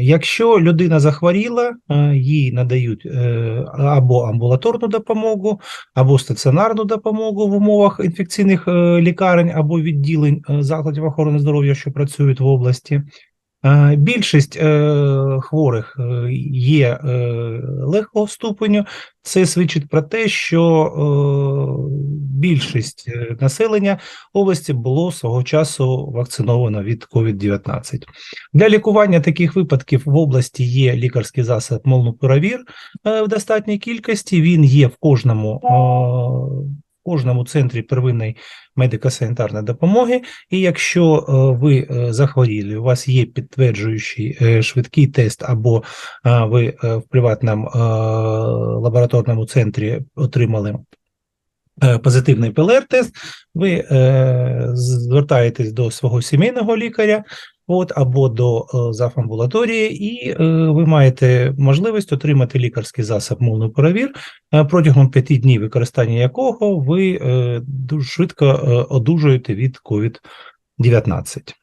Якщо людина захворіла, е, їй надають е, або амбулаторну допомогу, або стаціонарну допомогу в умовах інфекційних е, лікарень або відділень закладів охорони здоров'я, що працюють в області. Е, Більшість е, хворих е, є легкого ступеню. Це свідчить про те, що більшість населення області було свого часу вакциновано від COVID-19. Для лікування таких випадків в області є лікарський засіб молнупіравір е, в достатній кількості. Він є в кожному, кожному центрі первинної медико-санітарної допомоги. І якщо е, ви е, захворіли, у вас є підтверджуючий е, швидкий тест, або ви в приватному лабораторному центрі отримали позитивний ПЛР-тест, ви е, звертаєтесь до свого сімейного лікаря, от, або до зафамбулаторії, завамбулаторії, і е, ви маєте можливість отримати лікарський засіб мовну перевір, протягом п'яти днів використання якого ви е, дуже швидко е, одужуєте від COVID-19.